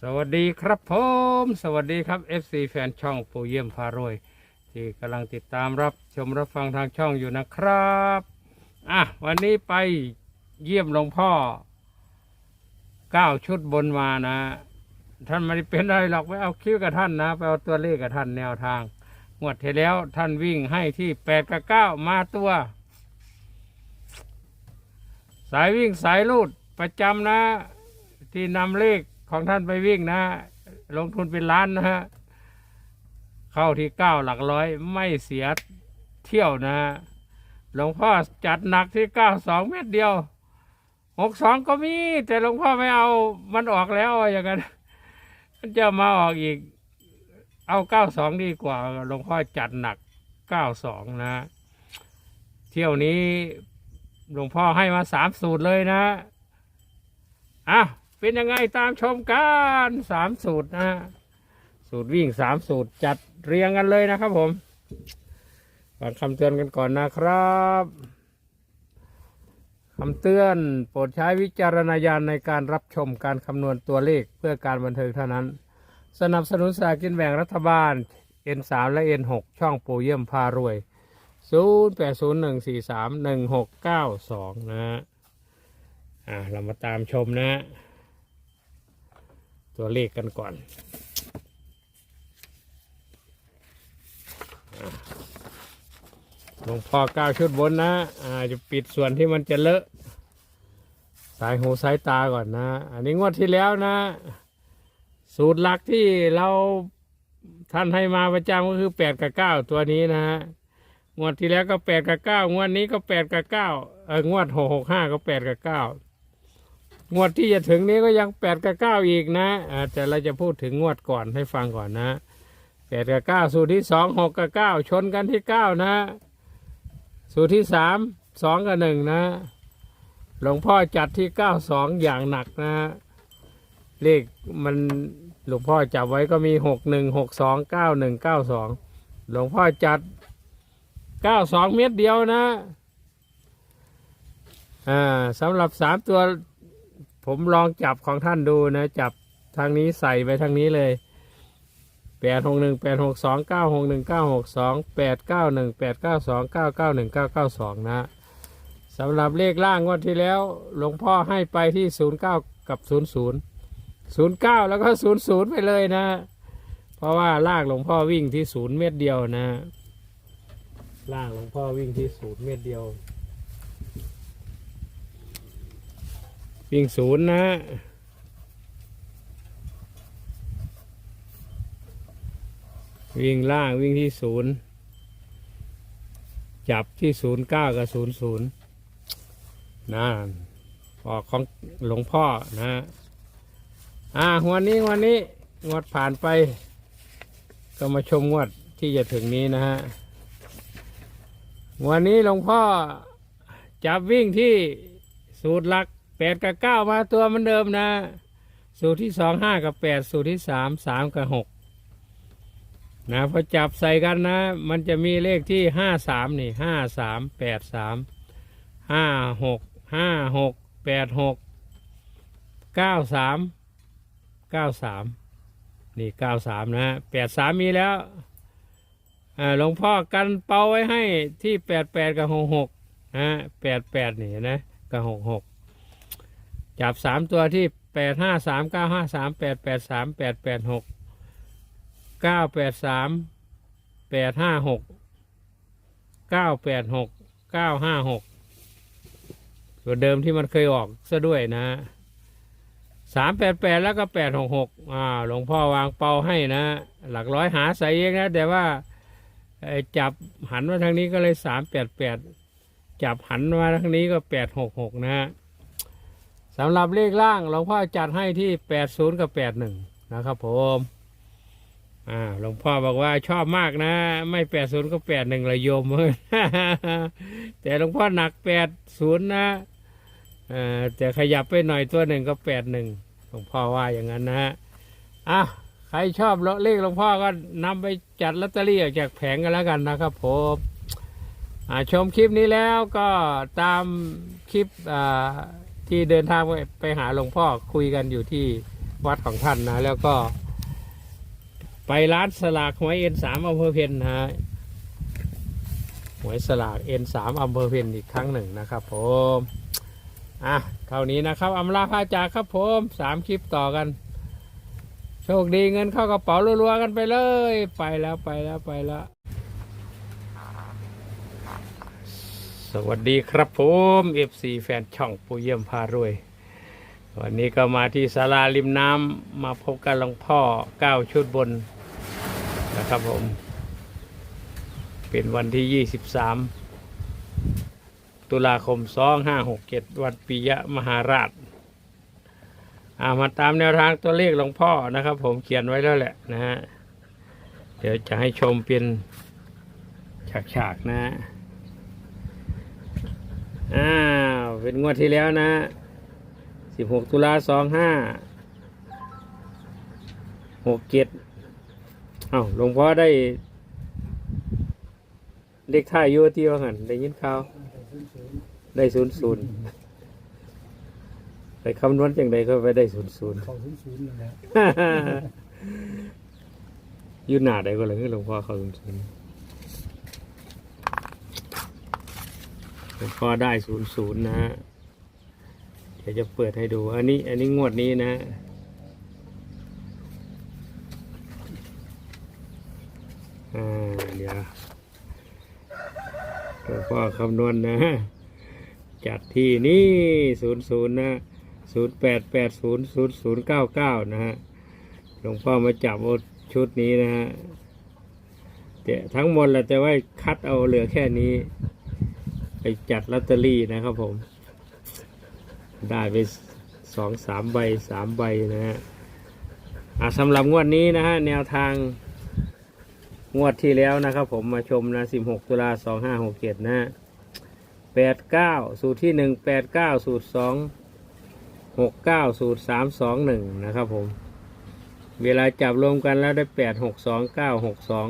สวัสดีครับผม สวัสดีครับ FC แฟนช่องปูเยี่ยมพารวย ที่กำลังติดตามรับชมรับฟังทางช่องอยู่นะครับอะวันนี้ไปเยี่ยมหลวงพ่อเก้าชุดบนมานะ ท่านไม่ได้เป็นอะไรหรอกไปเอาคิ้วกับท่านนะไปเอาตัวเลขกับท่านแนวทางงวดที่แล้วท่านวิ่งให้ที่แปดกับเก้ามาตัว สายวิ่งสายลูดประจำนะ ที่นำเลข ของท่านไปวิ่งนะ ลงทุนเป็นล้านนะฮะเข้าที่เก้าหลักร้อยไม่เสียเที่ยวนะฮะหลวงพ่อจัดหนักที่เก้าสองเม็ดเดียวหกสองก็มี แต่หลวงพ่อไม่เอามันออกแล้วอย่างนั้นมันจะมาออกอีก เอาเก้าสองดีกว่าหลวงพ่อจัดหนักเก้าสองนะ เที่ยวนี้หลวงพ่อให้มาสามสูตรเลยนะอะ เป็นยังไงตามชมกันสามสูตรนะสูตรวิ่งสามสูตรจัดเรียงกันเลยนะครับผมฟังคำเตือนกันก่อนนะครับคำเตือนโปรดใช้วิจารณญาณในการรับชมการคำนวณตัวเลขเพื่อการบันเทิงเท่านั้น สนับสนุนสลากกินแบ่งรัฐบาล N3 และ N6 ช่องปูเยี่ยมพารวย 0801431692 นะฮะ อ่า เรามาตามชมนะฮะ ตัวเลขกันก่อนหลวงพ่อก้าวชุดบนนะอ่าจะปิดส่วนที่มันจะเลอะ สายหูสายตาก่อนนะ อันนี้งวดที่แล้วนะ สูตรหลักที่เราท่านให้มาประจำก็คือแปดกับเก้าตัวนี้นะฮะงวดที่แล้วก็แปดกับเก้างวดนี้ก็แปดกับเก้าเอองวดหกหกห้าก็แปดกับเก้า งวดที่จะถึงนี้ก็ยังแปดกับเก้าอีกนะอ่าแต่เราจะพูดถึงงวดก่อนให้ฟังก่อนนะแปดกับเก้าสูตรที่สองหกกับเก้าชนกันที่เก้านะ สูตรที่สามสองกับหนึ่งนะ หลวงพ่อจัดที่เก้าสองอย่างหนักนะเลขมันหลวงพ่อจับไว้ก็มีหกหนึ่งหกสองเก้าหนึ่งเก้าสองหลวงพ่อจัดเก้าสองเม็ดเดียวนะอ่าสำหรับสามตัว ผมลองจับของท่านดูนะ จับทางนี้ใส่ไปทางนี้เลยแปดหกหนึ่งแปดหกสองเก้าหกหนึ่งเก้าหกสองแปดเก้าหนึ่งแปดเก้าสองเก้าเก้าหนึ่งเก้าเก้าสองนะสำหรับเลขล่างงวันที่แล้วหลวงพ่อให้ไปที่ศูนย์เก้ากับศูนย์ศูนย์ศูนย์เก้าแล้วก็ศูนย์ศูนย์ไปเลยนะ เพราะว่าล่างหลวงพ่อวิ่งที่ศูนย์เมตรเดียวนะล่างหลวงพ่อวิ่งที่ศูนย์เมตรเดียว วิ่งศูนย์นะวิ่งล่างวิ่งที่ศูนย์จับที่ศูนย์เก้ากับศูนย์ศูนย์นะออกของหลวงพ่อนะอ่าวันนี้วันนี้งวดผ่านไป ก็มาชมงวดที่จะถึงนี้นะฮะวันนี้หลวงพ่อจับวิ่งที่สูตรหลัก ดกับเก้ามาตัวเหมือนเดิมนะ สูตรที่สองห้ากับแปดสูตรที่สามสามกับหกนะพอจับใส่กันนะ มันจะมีเลขที่ห้าสามนี่ห้าสามแปดสามห้าหกห้าหกแปดหกเก้าสามเก้าสามนี่เก้าสามนะแปดสามมีแล้วอ่าหลวงพ่อกันเป่าไว้ให้ที่แปดแปดกับหกหกนะแปดแปดนี่นะกับหกหก จับสามตัวที่แปดห้าสามเก้าห้าสามแปดแปดสามแปดแปดหกเก้าแปดสามแปดห้าหกเก้าแปดหกเก้าห้าหกตัวเดิมที่มันเคยออกซะด้วยนะสามแปดแปดแล้วก็แปดหกหกอ่าหลวงพ่อวางเป่าให้นะ หลักร้อยหาใส่เองนะ แต่ว่าจับหันมาทางนี้ก็เลยสามแปดแปดจับหันมาทางนี้ก็แปดหกหกนะฮะ สำหรับเลขล่างหลวงพ่อจัดให้ที่แปดศูนย์กับแปดหนึ่งนะครับผมอ่าหลวงพ่อบอกว่าชอบมากนะ ไม่แปดศูนย์ก็แปดหนึ่งละโยมแต่หลวงพ่อหนักแปดศูนย์นะอ่าแต่ขยับไปหน่อยตัวหนึ่งก็แปดหนึ่งหลวงพ่อว่าอย่างนั้นนะฮะอะใครชอบเลขหลวงพ่อก็นำไปจัดลอตเตอรี่ออกจากแผงกันแล้วกันนะครับผมอ่าชมคลิปนี้แล้วก็ตามคลิปอ่า ที่เดินทางไปหาหลวงพ่อคุยกันอยู่ที่วัดของท่านนะ แล้วก็ ไปร้านสลากหวยเอ็นสามอำเภอเพนนะฮะหวยสลากเอ็นสามอำเภอเพนอีกครั้งหนึ่งนะครับผมอะเท่านี้นะครับอำลาพาจากครับผมสามคลิปต่อกัน โชคดีเงินเข้ากระเป๋ารัวๆกันไปเลย ไปแล้วไปแล้วไปแล้ว สวัสดีครับผม FC แฟนช่องปูเยี่ยมพารวย วันนี้ก็มาที่ศาลาริมน้ำมาพบกันหลวงพ่อเก้าชุดบนนะครับผม เป็นวันที่ 23 ตุลาคม 2567 วันปิยมหาราชามาตามแนวทางตัวเลขหลวงพ่อนะครับผมเขียนไว้แล้วแหละนะฮะ เดี๋ยวจะให้ชมเป็นฉากๆนะฮะ อ้าว เป็นงวดที่แล้วนะสิบหกตุลาสองห้าหกเจ็ดอ้าวหลวงพ่อได้ เลขท้ายอยูที่ว่าหันได้ยินข่าวได้ศูนย์ศูนย์ไปคำนวณจังใดก็ไปได้ศูนย์ศูนย์เขาศูนย์ศูนย์นั่นแหละยืนหนาได้ก็เลยหลวงพ่อเขาศูนย์ศูนย์ หลวงพ่อได้ศูนย์ศูนย์นะฮะเดี๋ยวจะเปิดให้ดู อันนี้ อันนี้งวดนี้นะอ่าเดี๋ยวหลวงพ่อคำนวณนะจัดที่นี่ศูนย์ศูนย์นะศูนย์แปดแปดศูนย์ศูนย์ศูนย์เก้าเก้านะฮะหลวงพ่อมาจับชุดนี้นะฮะแต่ทั้งหมดแหละแต่ว่าคัดเอาเหลือแค่นี้ ไปจัดลอตเตอรี่นะครับผม ได้ไปสองสามใบสามใบนะฮะอะสำหรับงวดนี้นะฮะแนวทางงวดที่แล้วนะครับผมมาชมนะสิบหกตุลาสองห้าหกเจ็ดนะฮะแปดเก้าสูตรที่หนึ่งแปดเก้าสูตรสองหกเก้าสูตรสามสองหนึ่งนะครับผม เวลาจับรวมกันแล้วได้แปดหกสองเก้าหกสอง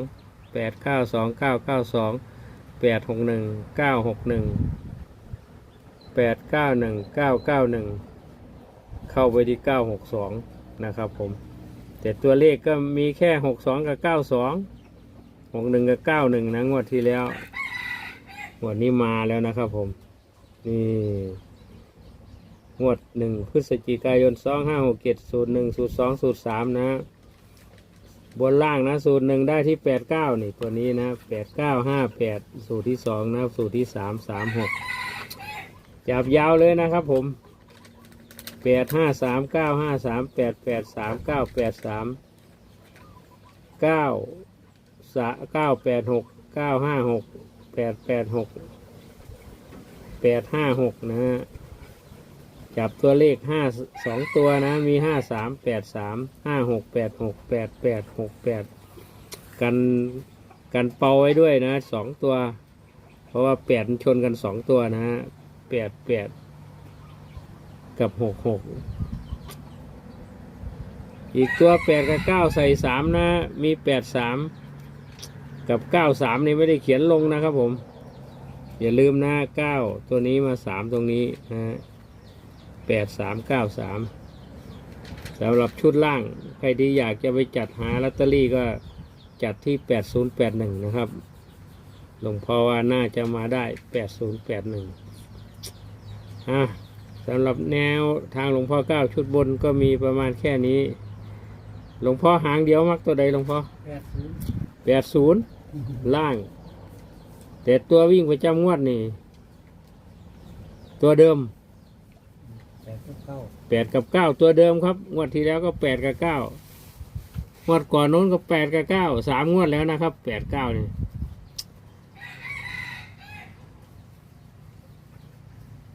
แปดเก้าสองเก้าเก้าสอง แปดหกหนึ่งเก้าหกหนึ่งแปดเก้าหนึ่งเก้าเก้าหนึ่งเข้าไปที่เก้าหกสองนะครับผม แต่ตัวเลขก็มีแค่หกสองกับเก้าสองหกหนึ่งกับเก้าหนึ่งนะงวดที่แล้วงวดนี้มาแล้วนะครับผม นี่งวดหนึ่งพฤศจิกายนสองห้าหกเจ็ดสูตรหนึ่งสูตรสองสูตรสามนะ บนล่างนะ สูตรหนึ่งได้ที่แปดเก้านี่ตัวนี้นะแปดเก้าห้าแปดสูตรที่สองนะสูตรที่สามสามหกจับยาวเลยนะครับผมแปดห้าสามเก้าห้าสามแปดแปดสามเก้าแปดสามเก้าสาเก้าแปดหกเก้าห้าหกแปดแปดหกแปดห้าหกนะฮะ จับตัวเลขห้าสองตัวนะ มีห้าสามแปดสามห้าหกแปดหกแปดแปดหกแปดกันกันเป่าไว้ด้วยนะสองตัว เพราะว่าแปดมันชนกันสองตัวนะฮะแปดแปดกับหกหกอีกตัวแปดกับเก้าใส่สามนะ มีแปดสามกับเก้าสามนี่ไม่ได้เขียนลงนะครับผม อย่าลืมนะเก้าตัวนี้มาสามตรงนี้นะฮะ แปดสามเก้าสามสำหรับชุดล่าง ใครที่อยากจะไปจัดหาลอตเตอรี่ก็จัดที่แปดศูนย์แปดหนึ่งนะครับ หลวงพ่อว่าน่าจะมาได้แปดศูนย์แปดหนึ่งอะสำหรับแนวทางหลวงพ่อเก้าชุดบนก็มีประมาณแค่นี้ หลวงพ่อหางเดียวมักตัวใดหลวงพ่อแปดศูนย์แปดศูนย์ล่าง แต่ตัววิ่งประจำงวดนี่ ตัวเดิมแปด เก้าแปดกับเก้าตัวเดิมครับงวดที่แล้วก็แปดกับเก้างวดก่อนโน้นก็แปดกับเก้าสามงวดแล้วนะครับแปดเก้านี่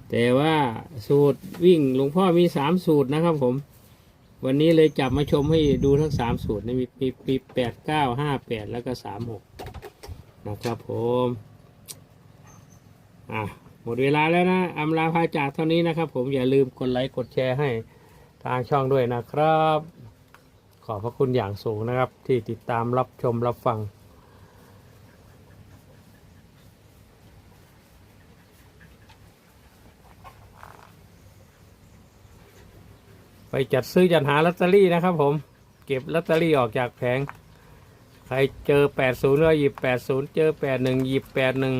แต่ว่าสูตรวิ่งหลวงพ่อมีสามสูตรนะครับผม วันนี้เลยจับมาชมให้ดูทั้งสามสูตรนะมีมีมีแปดเก้าห้าแปดแล้วก็สามหกนะครับผม อะ หมดเวลาแล้วนะอำลาพาจากเท่านี้นะครับ ผมอย่าลืมกดไลค์กดแชร์ให้ทางช่องด้วยนะครับ ขอบพระคุณอย่างสูงนะครับ ที่ติดตามรับชมรับฟัง ไปจัดซื้อจัดหาลอตเตอรี่นะครับ ผมเก็บลอตเตอรี่ออกจากแผง ใครเจอแปดศูนย์ก็หยิบแปดศูนย์เจอแปดหนึ่งหยิบแปดหนึ่ง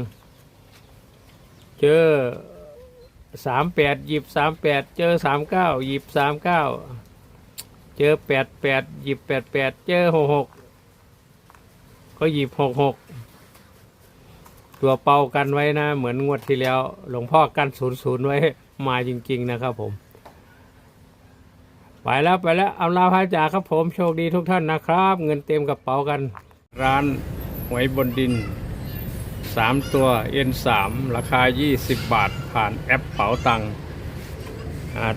เจอสามแปดหยิบสามแปดเจอสามเก้าหยิบสามเก้าเจอแปดแปดหยิบแปดแปดเจอหกหกก็หยิบหกหกตัวเป่ากันไว้นะ เหมือนงวดที่แล้ว หลวงพ่อกันศูนย์ศูนย์ไว้มาจริง ๆ นะครับผม ไปแล้วไปแล้วเอาลาพระจ่าครับผมโชคดีทุกท่านนะครับ เงินเต็มกระเป๋ากัน ร้านหวยบนดิน 3 ตัว N3 ราคา 20 บาทผ่านแอปเป๋าตัง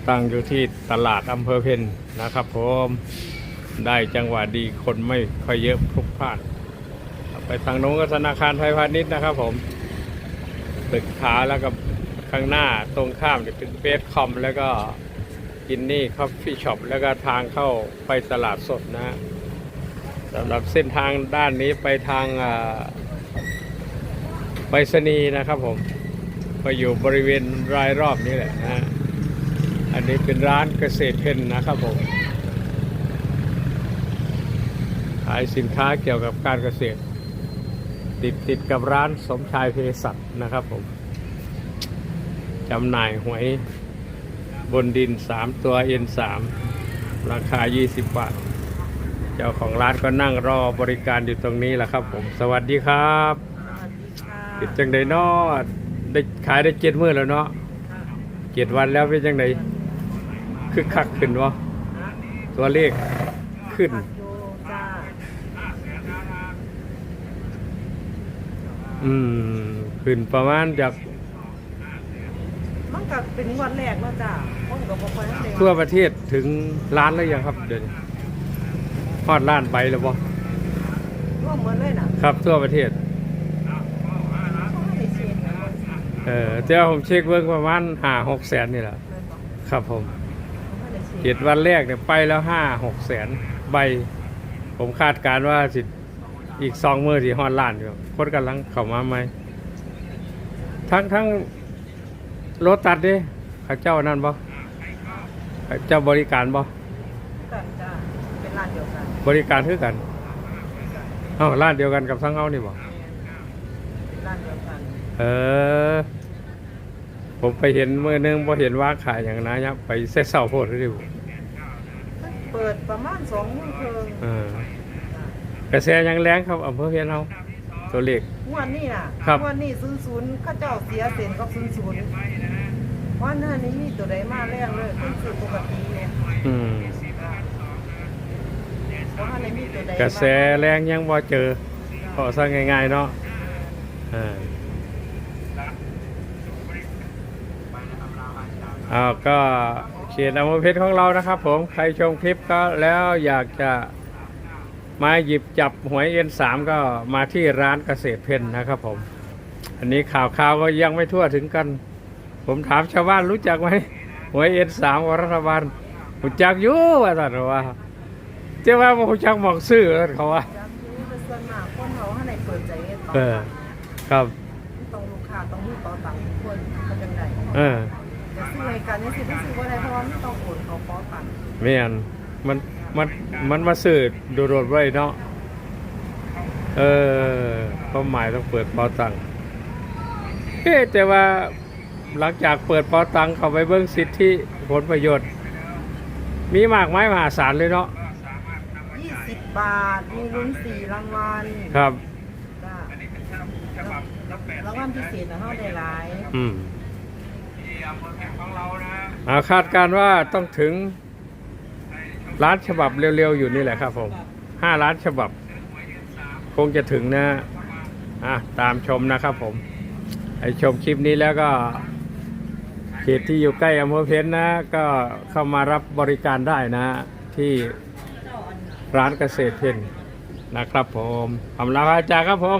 ตั้งอยู่ที่ตลาดอำเภอเพนนะครับผมได้จังหวะดีคนไม่ค่อยเยอะพลุกพลานไปทางโน้นก็ธนาคารไทยพาณิชย์นะครับผมตึกขาแล้วก็ข้างหน้าตรงข้ามจะเป็นเบสคอมแล้วก็กินนี่คอฟฟี่ช็อปแล้วก็ทางเข้าไปตลาดสดนะฮะสำหรับเส้นทางด้านนี้ไปทางอ่า ไปรษณีย์นะครับผมก็อยู่บริเวณรายรอบนี้แหละนะฮะอันนี้เป็นร้านเกษตรเพนนะครับผม ขายสินค้าเกี่ยวกับการเกษตร ติดติดกับร้านสมชายเภสัชนะครับผมจำหน่ายหวยบนดิน 3 ตัว N3 ราคา 20 บาท เจ้าของร้านก็นั่งรอบริการอยู่ตรงนี้แหละครับผม สวัสดีครับ เป็นจังไดเนาะได้ขายได้เจ็ดมื้อแล้วเนาะเจ็ดวันแล้วเป็นจังไดคือคักขึ้นวะตัวเลขขึ้นผักโยจ้าอืม ขึ้นประมาณจากมันก็เป็นงวันแรกแล้วจ้าคนก็บ่ค่อยได้ทั่วประเทศถึงล้านแล้วยังครับ เดี๋ยวนี้ฮอดล้านไปแล้วบ่ร่วมเหมือนเลยน่ะ ครับ ทั่วประเทศ เขาไม่ได้เช็คนะคนสั่ง เออเจ้าผมเช็คเบิ้งประมาณห้าหกแสนนี่แหละเลยบอกครับผมเขาไม่ได้เช็คเจ็ดวันแรกเนี่ยไปแล้วห้าหกแสนใบ ผมคาดการณ์ว่าสิอีกสองมือที่ฮอดล้านอยู่คนกำลังเข้ามาไหมทั้งทั้งรถตัดเดิข้าเจ้านั่นบ่เขาเจ้าบริการบ่กันจ้าเป็นร้านเดียวกันบริการคือกันเอ้าร้านเดียวกันกับทั้งเฮานี่บ่ เป็นร้านเดียวกัน เออ ผมไปเห็นมือนึงพอเห็นว่าขายอย่างนั้นเนี่ยไปเซ็ตเสาโพดดิบเปิดประมาณสองโมงครึ่งเออกระแสยังแรงครับอำเภอเพียนเอาตัวเลขงวันนี้น่ะครับงวันนี้ศูนย์ศูนย์เข้าเจ้าเสียเซ็นกับศูนย์ศูนย์วันหน้านี้มีตัวใดมาแรงเลยคนซื้อปกติเนี่ยอืมเพราะว่าในมีตัวใดกระแสแรงยังบ่เจอขอซะง่ายๆเนาะเออ อ้าวก็เขตอำเภอเพชรของเรานะครับ ผมใครชมคลิปก็แล้วอยากจะมาหยิบจับหวยเอ็นสามก็มาที่ร้านเกษตรเพนนะครับ ผม อันนี้ข่าวข่าวก็ยังไม่ทั่วถึงกัน ผมถามชาวบ้านรู้จักไหมหวยเอ็นสามของรัฐบาลรู้จักอยู่ว่าสันว่าเจ้าว่าบ่รู้จักหมองซื้อเขาว่าจากนี้เป็นส่วนมากคนเขาให้ในเปิดใจเฮ็ดต่อเออครับต้องลูกค้าต้องมีต่อตังค์ทุกคนเขาจังไดเออแต่ซื้อ ให้กันนี่สิบ่ซื้อบ่ได้เพราะว่ามันต้องโอนเขาขอตังค์ไม่อันมันมันมันมาซื้อโดดๆไว้เนาะเออความหมายต้องเปิดเป๋าตังค์เอ๊ะแต่ว่าหลังจากเปิดเป๋าตังค์เข้าไปเบิ้งสิทธิผลประโยชน์ มีมากไม้มหาศาลเลยเนาะ20บาท มีลุ้น4รางวัลครับจ้ารางวัลพิเศษนะเฮาได้หลาย อืม อาคาดการว่าต้องถึงล้านฉบับเร็วๆอยู่นี่แหละครับผมห้าล้านฉบับ คงจะถึงนะอะตามชมนะครับผมไอชมคลิปนี้แล้วก็เขตที่อยู่ใกล้อำเภอเพชรนะ ก็เข้ามารับบริการได้นะ ที่ร้านเกษตรเพนนะครับผมอำลาพระอาจารย์ครับผม